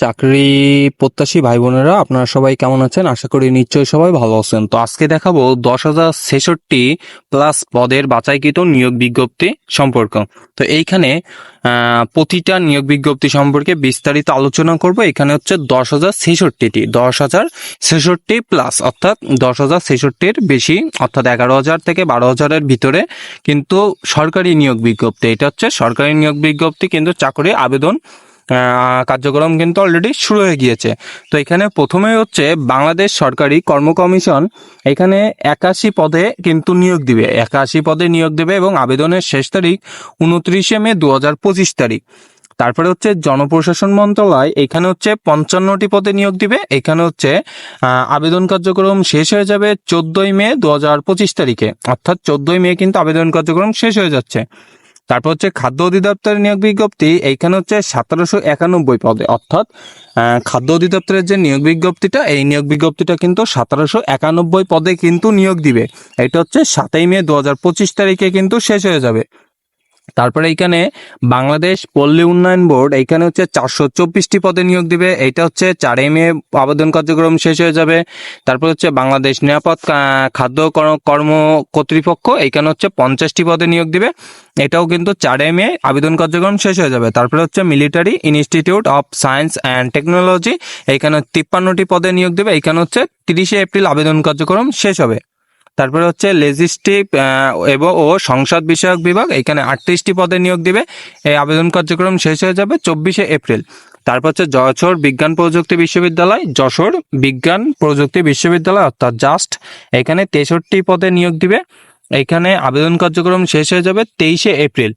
চাকরি প্রত্যাশী ভাই বোনেরা আপনারা সবাই কেমন আছেন? আশা করি নিশ্চয়ই সবাই ভালো আছেন। তো আজকে দেখাবো দশ হাজার ছেষট্টি প্লাস পদের বাছাইকৃত নিয়োগ বিজ্ঞপ্তি সম্পর্ক। তো এইখানে প্রতিটা নিয়োগ বিজ্ঞপ্তি সম্পর্কে বিস্তারিত আলোচনা করব। এখানে হচ্ছে দশ হাজার ছেষট্টিটি, দশ হাজার ছেষট্টি প্লাস, অর্থাৎ দশ হাজার ছেষট্টির বেশি, অর্থাৎ এগারো হাজার থেকে বারো হাজারের ভিতরে কিন্তু সরকারি নিয়োগ বিজ্ঞপ্তি। এটা হচ্ছে সরকারি নিয়োগ বিজ্ঞপ্তি, কিন্তু চাকরি আবেদন কার্যক্রম কিন্তু অলরেডি শুরু হয়ে গিয়েছে। তো এখানে প্রথমে হচ্ছে বাংলাদেশ সরকারি কর্ম কমিশন এখানে একাশি পদে কিন্তু নিয়োগ দিবে। একাশি পদে নিয়োগ দেবে এবং আবেদনের শেষ তারিখ উনত্রিশে মে দু পঁচিশ তারিখ। তারপরে হচ্ছে জনপ্রশাসন মন্ত্রণালয়, এখানে হচ্ছে পঞ্চান্নটি পদে নিয়োগ দিবে। এখানে হচ্ছে আবেদন কার্যক্রম শেষ হয়ে যাবে চোদ্দই মে দু হাজার পঁচিশ তারিখে। অর্থাৎ চোদ্দই মে কিন্তু আবেদন কার্যক্রম শেষ হয়ে যাচ্ছে। তারপর হচ্ছে খাদ্য অধিদপ্তরের নিয়োগ বিজ্ঞপ্তি, এইখানে হচ্ছে সতেরোশো একানব্বই পদে। অর্থাৎ খাদ্য অধিদপ্তরের যে নিয়োগ বিজ্ঞপ্তিটা, এই নিয়োগ বিজ্ঞপ্তিটা কিন্তু সতেরোশো একানব্বই পদে কিন্তু নিয়োগ দিবে। এটা হচ্ছে সাতই মে দু হাজার পঁচিশ তারিখে কিন্তু শেষ হয়ে যাবে। তারপরে এইখানে বাংলাদেশ পল্লী উন্নয়ন বোর্ড, এইখানে হচ্ছে চারশো চব্বিশটি পদে নিয়োগ দিবে। এইটা হচ্ছে চার এম এ আবেদন কার্যক্রম শেষ হয়ে যাবে। তারপর হচ্ছে বাংলাদেশ নিরাপদ খাদ্য কর- কর্ম কর্তৃপক্ষ, এইখানে হচ্ছে পঞ্চাশটি পদে নিয়োগ দিবে। এটাও কিন্তু চার এম এ আবেদন কার্যক্রম শেষ হয়ে যাবে। তারপরে হচ্ছে military institute of science and technology, এইখানে তিপ্পান্নটি পদে নিয়োগ দেবে। এইখানে হচ্ছে তিরিশে এপ্রিল আবেদন কার্যক্রম শেষ হবে। তারপরে হচ্ছে লেজিস্টিভ এবং ও সংসদ বিষয়ক বিভাগ, এখানে আটত্রিশটি পদে নিয়োগ দিবে। এই আবেদন কার্যক্রম শেষ হয়ে যাবে চব্বিশে এপ্রিল। তারপর হচ্ছে যশোর বিজ্ঞান প্রযুক্তি বিশ্ববিদ্যালয়, যশোর বিজ্ঞান প্রযুক্তি বিশ্ববিদ্যালয়, অর্থাৎ জাস্ট, এখানে তেষট্টি পদে নিয়োগ দিবে। এখানে আবেদন কার্যক্রম শেষ হয়ে যাবে তেইশে এপ্রিল।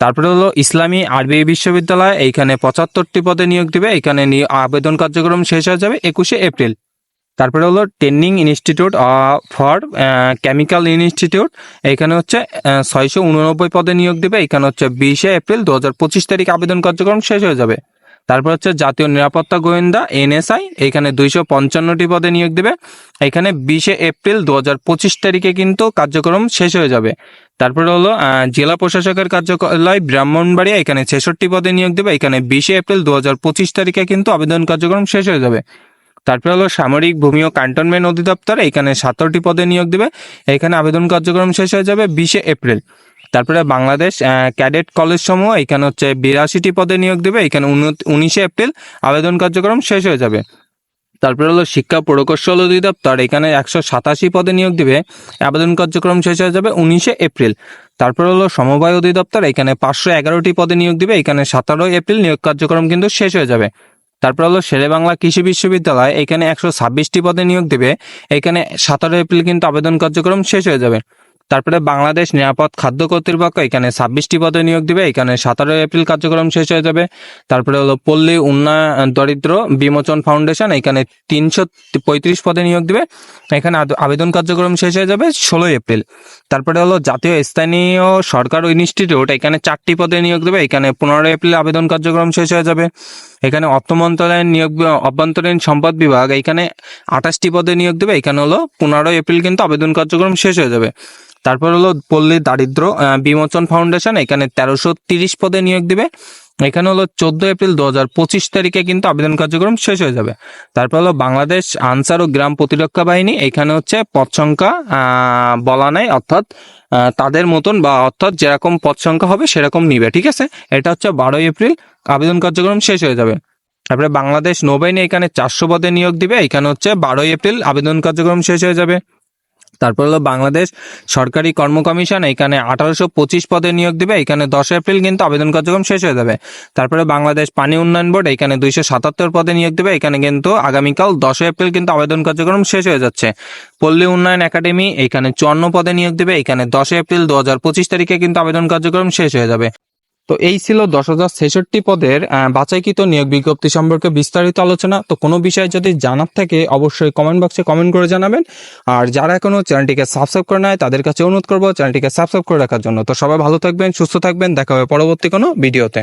তারপরে হলো ইসলামী আরবি বিশ্ববিদ্যালয় এইখানে পঁচাত্তরটি পদে নিয়োগ দিবে। এখানে আবেদন কার্যক্রম শেষ হয়ে যাবে একুশে এপ্রিল। তারপরে হলো training institute for chemical institute এখানে হচ্ছে ছয়শো উননব্বই পদে নিয়োগ দেবে, এখানে হচ্ছে বিশে এপ্রিল দু হাজার পঁচিশ তারিখ আবেদন কার্যক্রম শেষ হয়ে যাবে। তারপর হচ্ছে জাতীয় নিরাপত্তা গোয়েন্দা এনএসআই এখানে দুইশো পঞ্চান্নটি পদে নিয়োগ দেবে। এখানে বিশে এপ্রিল দু হাজার পঁচিশ তারিখে কিন্তু কার্যক্রম শেষ হয়ে যাবে। তারপরে হলো জেলা প্রশাসকের কার্যালয় ব্রাহ্মণবাড়িয়া, এখানে ছেষট্টি পদে নিয়োগ দেবে। এখানে বিশে এপ্রিল দু হাজার পঁচিশ তারিখে কিন্তু আবেদন কার্যক্রম শেষ হয়ে যাবে। তারপরে হলো সামরিক ভূমি ও ক্যান্টনমেন্ট অধিদপ্তর এখানে সতেরোটি পদে নিয়োগ দেবে। এখানে আবেদন কার্যক্রম শেষ হয়ে যাবে বিশে এপ্রিল। তারপরে বাংলাদেশ ক্যাডেট কলেজ সমূহ এখানে হচ্ছে বিরাশিটি পদে নিয়োগ দেবে। এখানে উনিশে এপ্রিল আবেদন কার্যক্রম শেষ হয়ে যাবে। তারপরে হলো শিক্ষা প্রকৌশল অধিদপ্তর এখানে একশো সাতাশি পদে নিয়োগ দেবে। আবেদন কার্যক্রম শেষ হয়ে যাবে উনিশে এপ্রিল। তারপর হলো সমবায় অধিদপ্তর এখানে পাঁচশো এগারোটি পদে নিয়োগ দিবে। এখানে সতেরোই এপ্রিল নিয়োগ কার্যক্রম কিন্তু শেষ হয়ে যাবে। তারপর হলো শেরেবাংলা কৃষি বিশ্ববিদ্যালয়, এখানে একশো ছাব্বিশটি পদে নিয়োগ দেবে। এখানে সতেরো এপ্রিল কিন্তু আবেদন কার্যক্রম শেষ হয়ে যাবে। তারপরে বাংলাদেশ নিরাপদ খাদ্য কর্তৃপক্ষ এখানে ছাব্বিশটি পদে নিয়োগ দিবে। এখানে সতেরো এপ্রিল কার্যক্রম শেষ হয়ে যাবে। তারপরে হলো পল্লী উন্নয়ন দরিদ্র বিমোচন ফাউন্ডেশন এখানে তিনশো পঁয়ত্রিশ পদে নিয়োগ দিবে। এখানে আবেদন কার্যক্রম শেষ হয়ে যাবে ষোলোই এপ্রিল। তারপরে হলো জাতীয় স্থানীয় সরকার ইনস্টিটিউট এখানে চারটি পদে নিয়োগ দেবে। এখানে পনেরোই এপ্রিল আবেদন কার্যক্রম শেষ হয়ে যাবে। এখানে অর্থ মন্ত্রণালয়ের নিয়োগ, অভ্যন্তরীণ সম্পদ বিভাগ এখানে আঠাশটি পদে নিয়োগ দেবে। এখানে হলো পনেরোই এপ্রিল কিন্তু আবেদন কার্যক্রম শেষ হয়ে যাবে। তারপর হলো পল্লী দারিদ্র বিমোচন ফাউন্ডেশন, এখানে তেরোশো তিরিশ পদে নিয়োগ দিবে। এখানে হলো চোদ্দ এপ্রিল দু হাজার পঁচিশ তারিখে কিন্তু আবেদন কার্যক্রম শেষ হয়ে যাবে। তারপর হলো বাংলাদেশ আনসার ও গ্রাম প্রতিরক্ষা বাহিনী, এখানে হচ্ছে পদ সংখ্যা বলা নাই, অর্থাৎ তাদের মতন বা অর্থাৎ যেরকম পদ সংখ্যা হবে সেরকম নিবে, ঠিক আছে? এটা হচ্ছে বারোই এপ্রিল, আবেদন কার্যক্রম শেষ হয়ে যাবে। তারপরে বাংলাদেশ নৌবাহিনী এখানে চারশো পদে নিয়োগ দিবে, এখানে হচ্ছে বারোই এপ্রিল আবেদন কার্যক্রম শেষ হয়ে যাবে। তারপর হলো বাংলাদেশ সরকারি কর্ম কমিশন এখানে আঠারোশো পঁচিশ পদে নিয়োগ দিবে, এখানে দশ এপ্রিল কিন্তু আবেদন কার্যক্রম শেষ হয়ে যাবে। তারপরে বাংলাদেশ পানি উন্নয়ন বোর্ড, এখানে দুইশো সাতাত্তর পদে নিয়োগ দেবে, এখানে কিন্তু আগামীকাল দশই এপ্রিল কিন্তু আবেদন কার্যক্রম শেষ হয়ে যাচ্ছে। পল্লী উন্নয়ন একাডেমি, এখানে চুয়ান্ন পদে নিয়োগ দেবে, এখানে দশই এপ্রিল দু হাজার পঁচিশ তারিখে কিন্তু আবেদন কার্যক্রম শেষ হয়ে যাবে। তো এই ছিল দশ হাজার ছেষট্টি পদের বাছাইকৃত নিয়োগ বিজ্ঞপ্তি সম্পর্কে বিস্তারিত আলোচনা। তো কোনো বিষয়ে যদি জানার থাকে, অবশ্যই কমেন্ট বক্সে কমেন্ট করে জানাবেন। আর যারা এখনও চ্যানেলটিকে সাবস্ক্রাইব করে নেয় তাদের কাছে অনুরোধ করব চ্যানেলটিকে সাবস্ক্রাইব করে রাখার জন্য। তো সবাই ভালো থাকবেন, সুস্থ থাকবেন। দেখা হবে পরবর্তী কোনো ভিডিওতে।